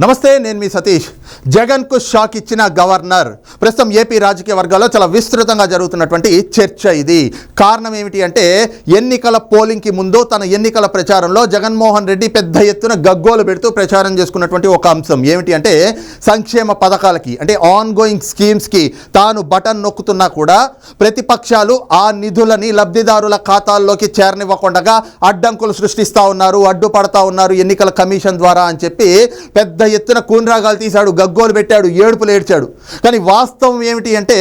నమస్తే నేను మీ సతీష్. జగన్కు షాక్ ఇచ్చిన గవర్నర్. ప్రస్తుతం ఏపీ రాజకీయ వర్గాల్లో చాలా విస్తృతంగా జరుగుతున్నటువంటి చర్చ ఇది. కారణం ఏమిటి అంటే ఎన్నికల పోలింగ్కి ముందు తన ఎన్నికల ప్రచారంలో జగన్మోహన్ రెడ్డి పెద్ద ఎత్తున గగ్గోలు పెడుతూ ప్రచారం చేసుకున్నటువంటి ఒక అంశం. ఏమిటి అంటే సంక్షేమ పథకాలకి అంటే ఆన్ గోయింగ్ స్కీమ్స్కి తాను బటన్ నొక్కుతున్నా కూడా ప్రతిపక్షాలు ఆ నిధులని లబ్ధిదారుల ఖాతాల్లోకి చేరనివ్వకుండా అడ్డంకులు సృష్టిస్తూ ఉన్నారు అడ్డుపడతా ఉన్నారు ఎన్నికల కమిషన్ ద్వారా అని చెప్పి పెద్ద ఎత్తున కూనరాగాలు తీశాడు గగ్గోలు పెట్టాడు ఏడుపులు ఏడ్చాడు. కానీ వాస్తవం ఏమిటి అంటే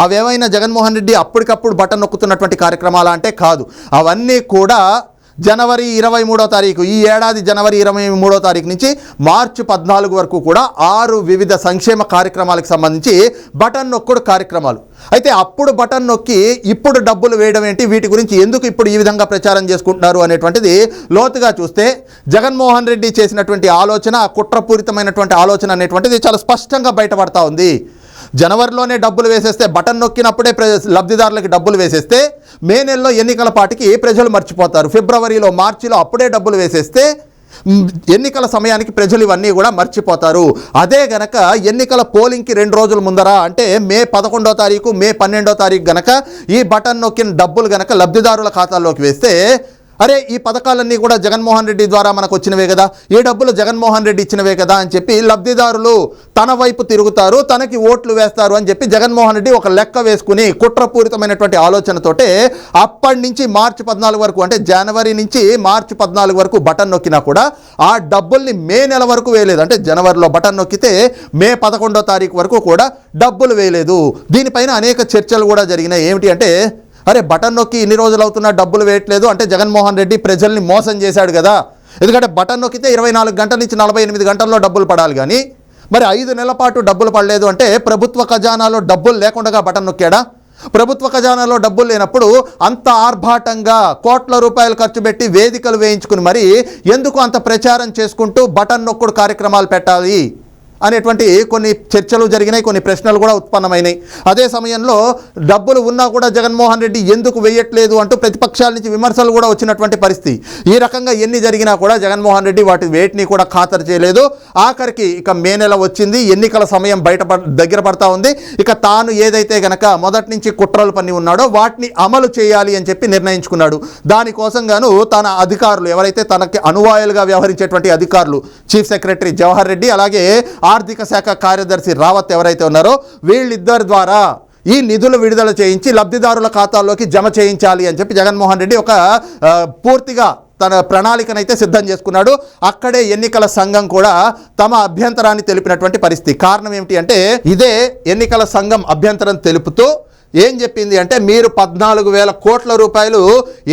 అవేమైనా జగన్మోహన్ రెడ్డి అప్పటికప్పుడు బటన్ నొక్కుతున్నటువంటి కార్యక్రమాలు అంటే కాదు. అవన్నీ కూడా జనవరి ఇరవై మూడో తారీఖు ఈ ఏడాది జనవరి ఇరవై మూడో తారీఖు నుంచి మార్చి పద్నాలుగు వరకు కూడా ఆరు వివిధ సంక్షేమ కార్యక్రమాలకు సంబంధించి బటన్ నొక్కుడు కార్యక్రమాలు. అయితే అప్పుడు బటన్ నొక్కి ఇప్పుడు డబ్బులు వేయడం ఏంటి? వీటి గురించి ఎందుకు ఇప్పుడు ఈ విధంగా ప్రచారం చేసుకుంటున్నారు అనేటువంటిది లోతుగా చూస్తే జగన్మోహన్ రెడ్డి చేసినటువంటి ఆలోచన కుట్రపూరితమైనటువంటి ఆలోచన అనేటువంటిది చాలా స్పష్టంగా బయటపడతా ఉంది. జనవరిలోనే డబ్బులు వేసేస్తే బటన్ నొక్కినప్పుడే ప్ర లబ్ధిదారులకి డబ్బులు వేసేస్తే మే నెలలో ఎన్నికల పాటికి ప్రజలు మర్చిపోతారు? ఫిబ్రవరిలో మార్చిలో అప్పుడే డబ్బులు వేసేస్తే ఎన్నికల సమయానికి ప్రజలు ఇవన్నీ కూడా మర్చిపోతారు. అదే గనక ఎన్నికల పోలింగ్కి రెండు రోజుల ముందర అంటే మే పదకొండో తారీఖు మే పన్నెండో తారీఖు గనక ఈ బటన్ నొక్కిన డబ్బులు గనక లబ్ధిదారుల ఖాతాల్లోకి వేస్తే అరే ఈ పథకాలన్నీ కూడా జగన్మోహన్ రెడ్డి ద్వారా మనకు వచ్చినవే కదా. ఈ డబ్బులు జగన్మోహన్ రెడ్డి ఇచ్చినవే కదా అని చెప్పి లబ్ధిదారులు తన వైపు తిరుగుతారు తనకి ఓట్లు వేస్తారు అని చెప్పి జగన్మోహన్ రెడ్డి ఒక లెక్క వేసుకుని కుట్రపూరితమైనటువంటి ఆలోచనతోటే అప్పటి నుంచి మార్చి పద్నాలుగు వరకు అంటే జనవరి నుంచి మార్చి పద్నాలుగు వరకు బటన్ నొక్కినా కూడా ఆ డబ్బుల్ని మే నెల వరకు వేయలేదు. అంటే జనవరిలో బటన్ నొక్కితే మే పదకొండో తారీఖు వరకు కూడా డబ్బులు వేయలేదు. దీనిపైన అనేక చర్చలు కూడా జరిగినాయి. ఏమిటి అంటే అరే బటన్ నొక్కి ఇన్ని రోజులు అవుతున్నా డబ్బులు వేయట్లేదు అంటే జగన్మోహన్ రెడ్డి ప్రజల్ని మోసం చేశాడు కదా. ఎందుకంటే బటన్ నొక్కితే ఇరవై నాలుగు గంటల నుంచి నలభై ఎనిమిది గంటల్లో డబ్బులు పడాలి కానీ మరి ఐదు నెలల పాటు డబ్బులు పడలేదు అంటే ప్రభుత్వ ఖజానాలో డబ్బులు లేకుండా బటన్ నొక్కాడా? ప్రభుత్వ ఖజానాలో డబ్బులు లేనప్పుడు అంత ఆర్భాటంగా కోట్ల రూపాయలు ఖర్చు పెట్టి వేదికలు వేయించుకుని మరి ఎందుకు అంత ప్రచారం చేసుకుంటూ బటన్ నొక్కుడు కార్యక్రమాలు పెట్టాలి? అనేటువంటి కొన్ని చర్చలు జరిగినాయి కొన్ని ప్రశ్నలు కూడా ఉత్పన్నమైనాయి. అదే సమయంలో డబ్బులు ఉన్నా కూడా జగన్మోహన్ రెడ్డి ఎందుకు వేయట్లేదు అంటూ ప్రతిపక్షాల నుంచి విమర్శలు కూడా వచ్చినటువంటి పరిస్థితి. ఈ రకంగా ఎన్ని జరిగినా కూడా జగన్మోహన్ రెడ్డి వాటి వేటిని కూడా ఖాతరు చేయలేదు. ఆఖరికి ఇక మే నెల వచ్చింది ఎన్నికల సమయం బయట దగ్గర పడతా ఉంది. ఇక తాను ఏదైతే గనక మొదటి నుంచి కుట్రలు పని ఉన్నాడో వాటిని అమలు చేయాలి అని చెప్పి నిర్ణయించుకున్నాడు. దానికోసం గాను తన అధికారులు ఎవరైతే తనకి అనువాయులుగా వ్యవహరించేటువంటి అధికారులు చీఫ్ సెక్రటరీ జవహర్ రెడ్డి అలాగే ఆర్థిక శాఖ కార్యదర్శి రావత్ ఎవరైతే ఉన్నారో వీళ్ళిద్దరి ద్వారా ఈ నిధులు విడుదల చేయించి లబ్ధిదారుల ఖాతాల్లోకి జమ చేయించాలి అని చెప్పి జగన్మోహన్ రెడ్డి ఒక పూర్తిగా తన ప్రణాళికనైతే సిద్ధం చేసుకున్నాడు. అక్కడే ఎన్నికల సంఘం కూడా తమ అభ్యంతరాన్ని తెలిపినటువంటి పరిస్థితి. కారణం ఏమిటి అంటే ఇదే ఎన్నికల సంఘం అభ్యంతరం తెలుపుతూ ఏం చెప్పింది అంటే మీరు పద్నాలుగు వేల కోట్ల రూపాయలు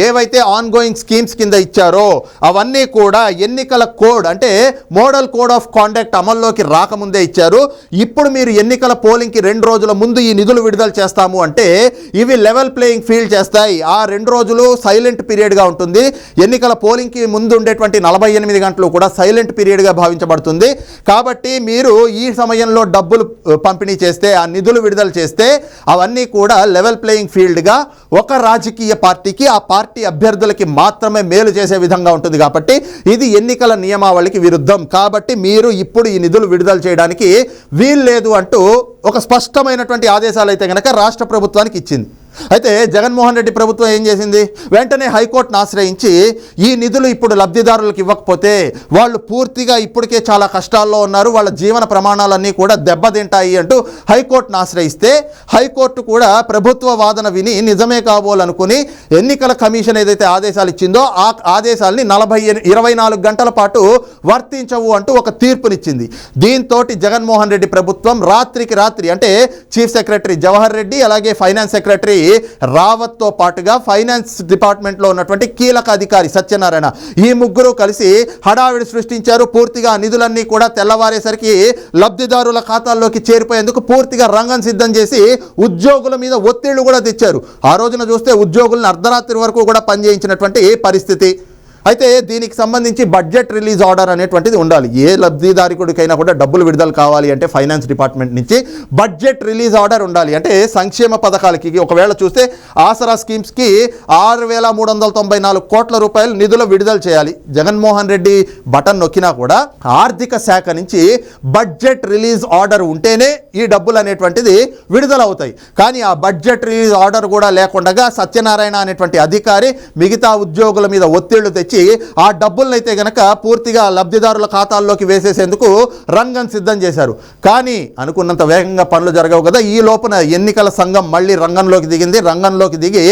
ఏవైతే ఆన్గోయింగ్ స్కీమ్స్ కింద ఇచ్చారో అవన్నీ కూడా ఎన్నికల కోడ్ అంటే మోడల్ కోడ్ ఆఫ్ కాండక్ట్ అమల్లోకి రాకముందే ఇచ్చారు. ఇప్పుడు మీరు ఎన్నికల పోలింగ్కి రెండు రోజుల ముందు ఈ నిధులు విడుదల చేస్తాము అంటే ఇవి లెవెల్ ప్లేయింగ్ ఫీల్డ్ చేస్తాయి. ఆ రెండు రోజులు సైలెంట్ పీరియడ్గా ఉంటుంది. ఎన్నికల పోలింగ్కి ముందు ఉండేటువంటి నలభై ఎనిమిది గంటలు కూడా సైలెంట్ పీరియడ్గా భావించబడుతుంది. కాబట్టి మీరు ఈ సమయంలో డబ్బులు పంపిణీ చేస్తే ఆ నిధులు విడుదల చేస్తే అవన్నీ కూడా లెవెల్ ప్లేయింగ్ ఫీల్డ్గా ఒక రాజకీయ పార్టీకి ఆ పార్టీ అభ్యర్థులకి మాత్రమే మేలు చేసే విధంగా ఉంటుంది కాబట్టి ఇది ఎన్నికల నియమావళికి విరుద్ధం. కాబట్టి మీరు ఇప్పుడు ఈ నిధులు విడుదల చేయడానికి వీల్లేదు అంటూ ఒక స్పష్టమైనటువంటి ఆదేశాలు అయితే కనుక రాష్ట్ర ప్రభుత్వానికి ఇచ్చింది. అయితే జగన్మోహన్ రెడ్డి ప్రభుత్వం ఏం చేసింది? వెంటనే హైకోర్టును ఆశ్రయించి ఈ నిధులు ఇప్పుడు లబ్ధిదారులకు ఇవ్వకపోతే వాళ్ళు పూర్తిగా ఇప్పటికే చాలా కష్టాల్లో ఉన్నారు. వాళ్ళ జీవన ప్రమాణాలన్నీ కూడా దెబ్బతింటాయి అంటూ హైకోర్టును ఆశ్రయిస్తే హైకోర్టు కూడా ప్రభుత్వ వాదన విని నిజమే కాబోలనుకుని ఎన్నికల కమిషన్ ఏదైతే ఆదేశాలు ఇచ్చిందో ఆ ఆదేశాలని నలభై ఇరవై నాలుగు గంటల పాటు వర్తించవు అంటూ ఒక తీర్పునిచ్చింది. దీంతో జగన్మోహన్ రెడ్డి ప్రభుత్వం రాత్రికి రాత్రి అంటే చీఫ్ సెక్రటరీ జవహర్ రెడ్డి అలాగే ఫైనాన్స్ సెక్రటరీ రావత్తో పాటుగా ఫైనాన్స్ డిపార్ట్మెంట్లో ఉన్నటువంటి కీలక అధికారి సత్యనారాయణ. ఈ ముగ్గురు కలిసి హడావిడి సృష్టించారు. పూర్తిగా నిధులన్నీ కూడా తెల్లవారేసరికి లబ్ధిదారుల ఖాతాల్లోకి చేరిపోయేందుకు పూర్తిగా రంగం సిద్ధం చేసి ఉద్యోగుల మీద ఒత్తిళ్ళు కూడా తెచ్చారు. ఆ రోజున చూస్తే ఉద్యోగులను అర్ధరాత్రి వరకు కూడా పనిచేయించినటువంటి పరిస్థితి. అయితే దీనికి సంబంధించి బడ్జెట్ రిలీజ్ ఆర్డర్ అనేటువంటిది ఉండాలి. ఏ లబ్ధిదారికుడికైనా కూడా డబ్బులు విడుదల కావాలి అంటే ఫైనాన్స్ డిపార్ట్మెంట్ నుంచి బడ్జెట్ రిలీజ్ ఆర్డర్ ఉండాలి. అంటే సంక్షేమ పథకాలకి ఒకవేళ చూస్తే ఆసరా స్కీమ్స్కి ఆరు వేల మూడు వందల తొంభై నాలుగు కోట్ల రూపాయలు నిధులు విడుదల చేయాలి. జగన్మోహన్ రెడ్డి బటన్ నొక్కినా కూడా ఆర్థిక శాఖ నుంచి బడ్జెట్ రిలీజ్ ఆర్డర్ ఉంటేనే ఈ డబ్బులు అనేటువంటిది విడుదల అవుతాయి. కానీ ఆ బడ్జెట్ రిలీజ్ ఆర్డర్ కూడా లేకుండా సత్యనారాయణ అనేటువంటి అధికారి మిగతా ఉద్యోగుల మీద ఒత్తిళ్ళు తెచ్చి ఆ డబ్బులనైతే గనక పూర్తిగా లబ్ధిదారుల ఖాతాల్లోకి వేసేసేందుకు రంగం సిద్ధం చేశారు. కానీ అనుకున్నంత వేగంగా పనులు జరగవు కదా. ఈ లోపల ఎన్నికల సంఘం మళ్ళీ రంగంలోకి దిగింది. రంగంలోకి దిగి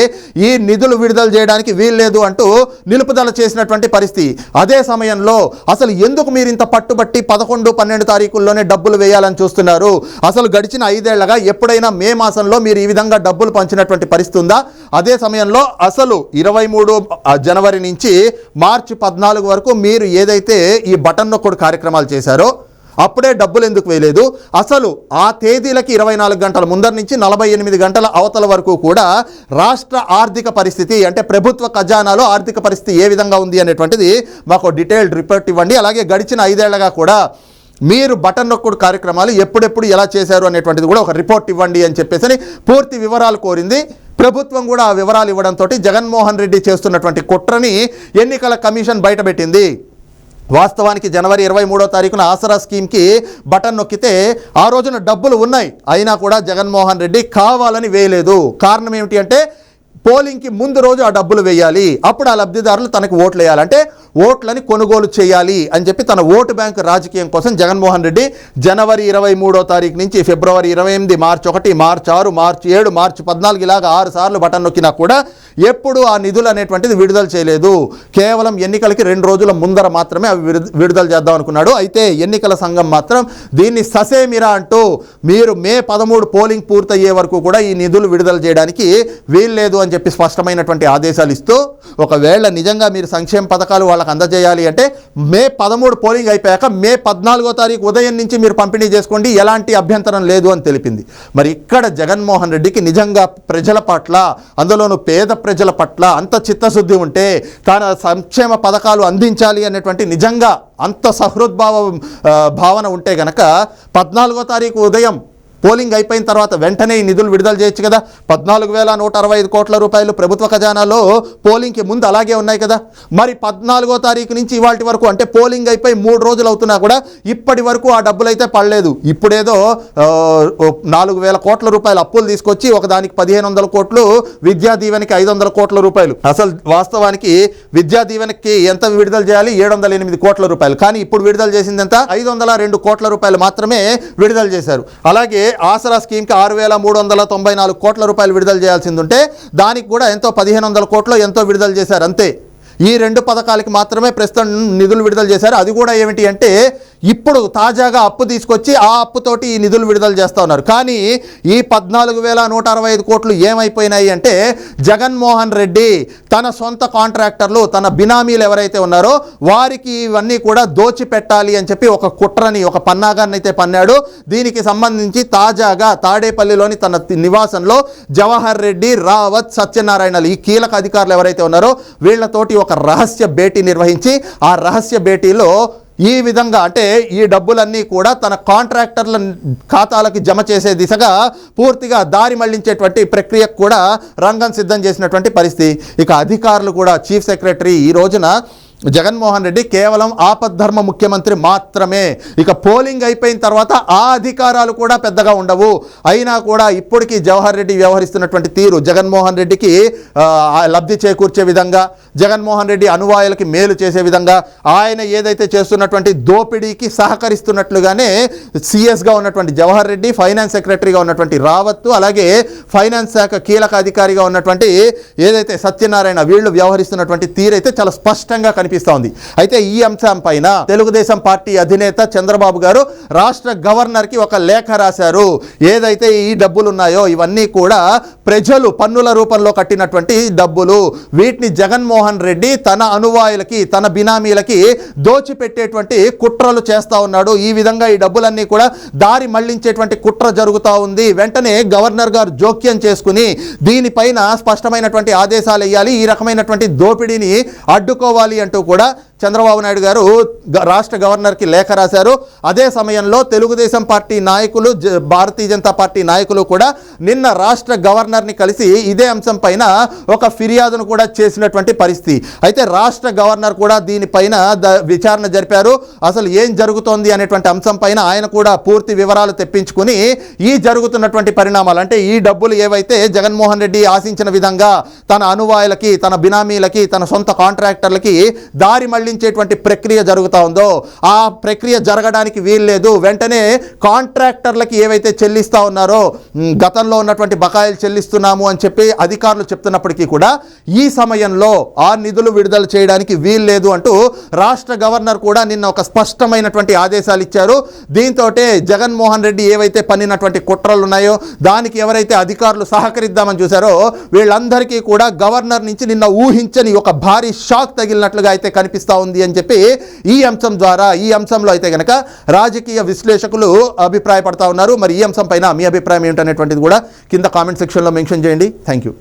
ఈ నిధులు విడుదల చేయడానికి వీల్లేదు అంటూ నిలుపుదల చేసినటువంటి పరిస్థితి. అదే సమయంలో అసలు ఎందుకు మీరు ఇంత పట్టుబట్టి పదకొండు పన్నెండు తారీఖుల్లోనే డబ్బులు వేయాలని చూస్తున్నారు? అసలు గడిచిన ఐదేళ్ళగా ఎప్పుడైనా మే మాసంలో మీరు ఈ విధంగా డబ్బులు పంచినటువంటి పరిస్థితి ఉందా? అదే సమయంలో అసలు ఇరవై మూడు జనవరి నుంచి మార్చి పద్నాలుగు వరకు మీరు ఏదైతే ఈ బటన్ నొక్కుడు కార్యక్రమాలు చేశారో అప్పుడే డబ్బులు ఎందుకు వేయలేదు? అసలు ఆ తేదీలకి ఇరవై నాలుగు గంటల ముందర నుంచి నలభై ఎనిమిది గంటల అవతల వరకు కూడా రాష్ట్ర ఆర్థిక పరిస్థితి అంటే ప్రభుత్వ ఖజానాలో ఆర్థిక పరిస్థితి ఏ విధంగా ఉంది అనేటువంటిది మాకు డీటెయిల్డ్ రిపోర్ట్ ఇవ్వండి. అలాగే గడిచిన ఐదేళ్ళగా కూడా మీరు బటన్ నొక్కుడు కార్యక్రమాలు ఎప్పుడెప్పుడు ఎలా చేశారు అనేటువంటిది కూడా ఒక రిపోర్ట్ ఇవ్వండి అని చెప్పేసి పూర్తి వివరాలు కోరింది. ప్రభుత్వం కూడా ఆ వివరాలు ఇవ్వడంతో జగన్మోహన్ రెడ్డి చేస్తున్నటువంటి కుట్రని ఎన్నికల కమిషన్ బయటపెట్టింది. వాస్తవానికి జనవరి ఇరవై మూడో తారీఖున ఆసరా స్కీమ్కి బటన్ నొక్కితే ఆ రోజున డబ్బులు ఉన్నాయి. అయినా కూడా జగన్మోహన్ రెడ్డి కావాలని వేయలేదు. కారణం ఏమిటి అంటే పోలింగ్కి ముందు రోజు ఆ డబ్బులు వేయాలి. అప్పుడు ఆ లబ్ధిదారులు తనకు ఓట్లు వేయాలంటే ఓట్లని కొనుగోలు చేయాలి అని చెప్పి తన ఓటు బ్యాంకు రాజకీయం కోసం జగన్మోహన్ రెడ్డి జనవరి ఇరవై మూడో తారీఖు నుంచి ఫిబ్రవరి ఇరవై ఎనిమిది మార్చి ఒకటి మార్చి ఆరు మార్చి ఏడు మార్చి పద్నాలుగు ఇలాగ ఆరు సార్లు బటన్ నొక్కినా కూడా ఎప్పుడు ఆ నిధులు అనేటువంటిది విడుదల చేయలేదు. కేవలం ఎన్నికలకి రెండు రోజుల ముందర మాత్రమే అవి విడుదల చేద్దాం అనుకున్నాడు. అయితే ఎన్నికల సంఘం మాత్రం దీన్ని ససేమిరా అంటూ మీరు మే పదమూడు పోలింగ్ పూర్తయ్యే వరకు కూడా ఈ నిధులు విడుదల చేయడానికి వీల్లేదు అని చెప్పి స్పష్టమైనటువంటి ఆదేశాలు ఇస్తూ ఒకవేళ నిజంగా మీరు సంక్షేమ పథకాలు వాళ్ళకి అందజేయాలి అంటే మే పదమూడు పోలింగ్ అయిపోయాక మే పద్నాలుగో తారీఖు ఉదయం నుంచి మీరు పంపిణీ చేసుకోండి. ఎలాంటి అభ్యంతరం లేదు అని తెలిపింది. మరి ఇక్కడ జగన్మోహన్ రెడ్డికి నిజంగా ప్రజల పట్ల అందులోనూ పేద ప్రజల పట్ల అంత చిత్తశుద్ధి ఉంటే తాను సంక్షేమ పథకాలు అందించాలి అనేటువంటి నిజంగా అంత సహృద్భావ భావన ఉంటే గనక పద్నాలుగో తారీఖు ఉదయం పోలింగ్ అయిపోయిన తర్వాత వెంటనే ఈ నిధులు విడుదల చేయొచ్చు కదా. పద్నాలుగు వేల నూట అరవై ఐదు కోట్ల రూపాయలు ప్రభుత్వ ఖజానాలో పోలింగ్కి ముందు అలాగే ఉన్నాయి కదా. మరి పద్నాలుగో తారీఖు నుంచి ఇవాటి వరకు అంటే పోలింగ్ అయిపోయి మూడు రోజులు అవుతున్నా కూడా ఇప్పటి వరకు ఆ డబ్బులు అయితే పడలేదు. ఇప్పుడేదో నాలుగు వేల కోట్ల రూపాయలు అప్పులు తీసుకొచ్చి ఒకదానికి పదిహేను వందల కోట్లు విద్యా దీవెనకి ఐదు వందల కోట్ల రూపాయలు. అసలు వాస్తవానికి విద్యా దీవెనకి ఎంత విడుదల చేయాలి? ఏడు వందల ఎనిమిది కోట్ల రూపాయలు. కానీ ఇప్పుడు విడుదల చేసింది ఎంత? ఐదు వందల రెండు కోట్ల రూపాయలు మాత్రమే విడుదల చేశారు. అలాగే ఆసరా స్కీమ్కి ఆరు వేల మూడు వందల తొంభై నాలుగు కోట్ల రూపాయలు విడుదల చేయాల్సింది ఉంటే దానికి కూడా ఎంతో పదిహేను వందల కోట్లు ఎంతో విడుదల చేశారు అంతే. ఈ రెండు పథకాలకి మాత్రమే ప్రస్తుతం నిధులు విడుదల చేశారు. అది కూడా ఏమిటి అంటే ఇప్పుడు తాజాగా అప్పు తీసుకొచ్చి ఆ అప్పుతోటి ఈ నిధులు విడుదల చేస్తూ ఉన్నారు. కానీ ఈ పద్నాలుగు వేల నూట అరవై ఐదు కోట్లు ఏమైపోయినాయి అంటే జగన్మోహన్ రెడ్డి తన సొంత కాంట్రాక్టర్లు తన బినామీలు ఎవరైతే ఉన్నారో వారికి ఇవన్నీ కూడా దోచిపెట్టాలి అని చెప్పి ఒక కుట్రని ఒక పన్నాగాన్ని అయితే పన్నాడు. దీనికి సంబంధించి తాజాగా తాడేపల్లిలోని తన నివాసంలో జవహర్ రెడ్డి రావత్ సత్యనారాయణలు ఈ కీలక అధికారులు ఎవరైతే ఉన్నారో వీళ్ళతోటి ఒక రహస్య భేటీ నిర్వహించి ఆ రహస్య భేటీలో ఈ విధంగా అంటే ఈ డబ్బులన్నీ కూడా తన కాంట్రాక్టర్ల ఖాతాలకు జమ చేసే దిశగా పూర్తిగా దారి మళ్ళించేటువంటి ప్రక్రియకు కూడా రంగం సిద్ధం చేసినటువంటి పరిస్థితి. ఇక అధికారులు కూడా చీఫ్ సెక్రటరీ ఈ రోజున జగన్మోహన్ రెడ్డి కేవలం ఆపద్ధర్మ ముఖ్యమంత్రి మాత్రమే. ఇక పోలింగ్ అయిపోయిన తర్వాత ఆ అధికారాలు కూడా పెద్దగా ఉండవు. అయినా కూడా ఇప్పటికీ జవహర్ రెడ్డి వ్యవహరిస్తున్నటువంటి తీరు జగన్మోహన్ రెడ్డికి లబ్ధి చేకూర్చే విధంగా జగన్మోహన్ రెడ్డి అనువాయులకి మేలు చేసే విధంగా ఆయన ఏదైతే చేస్తున్నటువంటి దోపిడీకి సహకరిస్తున్నట్లుగానే సిఎస్గా ఉన్నటువంటి జవహర్ రెడ్డి ఫైనాన్స్ సెక్రటరీగా ఉన్నటువంటి రావత్ అలాగే ఫైనాన్స్ శాఖ కీలక అధికారిగా ఉన్నటువంటి ఏదైతే సత్యనారాయణ వీళ్ళు వ్యవహరిస్తున్నటువంటి తీరైతే చాలా స్పష్టంగా కనిపిస్తోంది అయితే ఈ అంశం పైన తెలుగుదేశం పార్టీ అధినేత చంద్రబాబు గారు రాష్ట్ర గవర్నర్కి ఒక లేఖ రాశారు. ఏదైతే ఈ డబ్బులు ఉన్నాయో ఇవన్నీ కూడా ప్రజలు పన్నుల రూపంలో కట్టినటువంటి డబ్బులు. వీటిని జగన్మోహన్ రెడ్డి తన అనువాయులకి తన బినామీలకి దోచిపెట్టేటువంటి కుట్రలు చేస్తా ఉన్నాడు. ఈ విధంగా ఈ డబ్బులన్నీ కూడా దారి మళ్ళించేటువంటి కుట్ర జరుగుతూ ఉంది. వెంటనే గవర్నర్ గారు జోక్యం చేసుకుని దీనిపైన స్పష్టమైనటువంటి ఆదేశాలు ఇవ్వాలి ఈ రకమైనటువంటి దోపిడీని అడ్డుకోవాలి అంటూ కూడా చంద్రబాబు నాయుడు గారు రాష్ట్ర గవర్నర్కి లేఖ రాశారు. అదే సమయంలో తెలుగుదేశం పార్టీ నాయకులు జ- భారతీయ జనతా పార్టీ నాయకులు కూడా నిన్న రాష్ట్ర గవర్నర్ని కలిసి ఇదే అంశం పైన ఒక ఫిర్యాదును కూడా చేసినటువంటి పరిస్థితి. అయితే రాష్ట్ర గవర్నర్ కూడా దీనిపైన ద విచారణ జరిపారు. అసలు ఏం జరుగుతోంది అనేటువంటి అంశం పైన ఆయన కూడా పూర్తి వివరాలు తెప్పించుకుని ఈ జరుగుతున్నటువంటి పరిణామాలు అంటే ఈ డబ్బులు ఏవైతే జగన్మోహన్ రెడ్డి ఆశించిన విధంగా తన అనువాయులకి తన బినామీలకి తన సొంత కాంట్రాక్టర్లకి దారి మళ్ళీ చెల్లించేటువంటి ప్రక్రియ జరుగుతూ ఉందో ఆ ప్రక్రియ జరగడానికి వీల్లేదు. వెంటనే కాంట్రాక్టర్లకి ఏవైతే చెల్లిస్తా ఉన్నారో గతంలో ఉన్నటువంటి బకాయిలు చెల్లిస్తున్నాము అని చెప్పి అధికారులు చెప్తున్నప్పటికీ కూడా ఈ సమయంలో ఆ నిధులు విడుదల చేయడానికి వీల్లేదు అంటూ రాష్ట్ర గవర్నర్ కూడా నిన్న ఒక స్పష్టమైనటువంటి ఆదేశాలు ఇచ్చారు. దీంతో జగన్మోహన్ రెడ్డి ఏవైతే పన్నినటువంటి కుట్రలు ఉన్నాయో దానికి ఎవరైతే అధికారులు సహకరిద్దామని చూశారో వీళ్ళందరికీ కూడా గవర్నర్ నుంచి నిన్న ఊహించని ఒక భారీ షాక్ తగిలినట్లుగా అయితే కనిపిస్తూ ఉంది అని చెప్పి ఈ అంశం ద్వారా ఈ అంశంలో అయితే కనుక రాజకీయ విశ్లేషకులు అభిప్రాయపడతా ఉన్నారు. మరి ఈ అంశం పైన మీ అభిప్రాయం ఏంటనేటువంటిది కూడా కింద కామెంట్ సెక్షన్లో మెన్షన్ చేయండి. Thank you